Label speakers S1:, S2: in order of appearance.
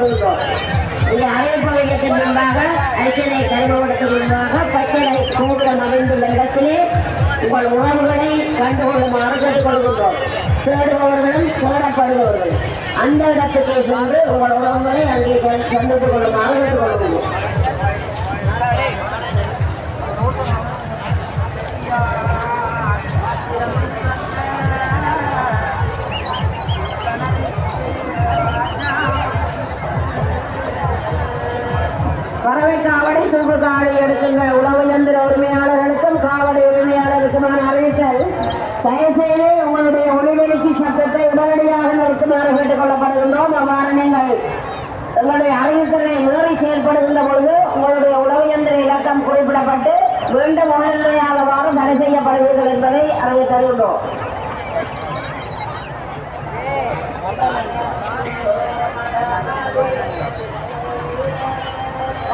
S1: கேட்டுக் இந்த அரைப்பாளையத்தின் முன்பாக அரிசனை கருவகத்துக்கு முன்பாக பச்சனை கோபுரம் அமைந்துள்ள இடத்திலே உங்கள் உணவுகளை கண்டுகொள்ளுமாறு கேட்டுக்கொள்கின்றோம் தேடுபவர்களும் தேடப்படுபவர்கள். அந்த இடத்துக்கு சென்று உங்கள் உணவுகளை அங்கே சந்தித்துக் கொள்ளுமாறு கேட்டுக்கொள்கின்றோம் காவடி காலை காவடி எடுக்கின்ற எந்திர உரிமையாளர்களுக்கும் காவடி உரிமையாளருக்குமான அறிவித்தல் தயவுசெய்து உங்களுடைய ஒளிவெளிக்கு சட்டத்தை உடனடியாக நிறுத்துமாறு கேட்டுக் கொள்ளப்படுகின்றோம் அவ்வாறு நீங்கள் உங்களுடைய அறிவித்தலை உதவி செயல்படுகின்ற பொழுது உங்களுடைய உழவு எந்திர இலக்கம் குறிப்பிடப்பட்டு மீண்டும் உடனடியாகவாறு தடை செய்யப்படுவீர்கள் என்பதை அறிவித்து தருகின்றோம் வாடா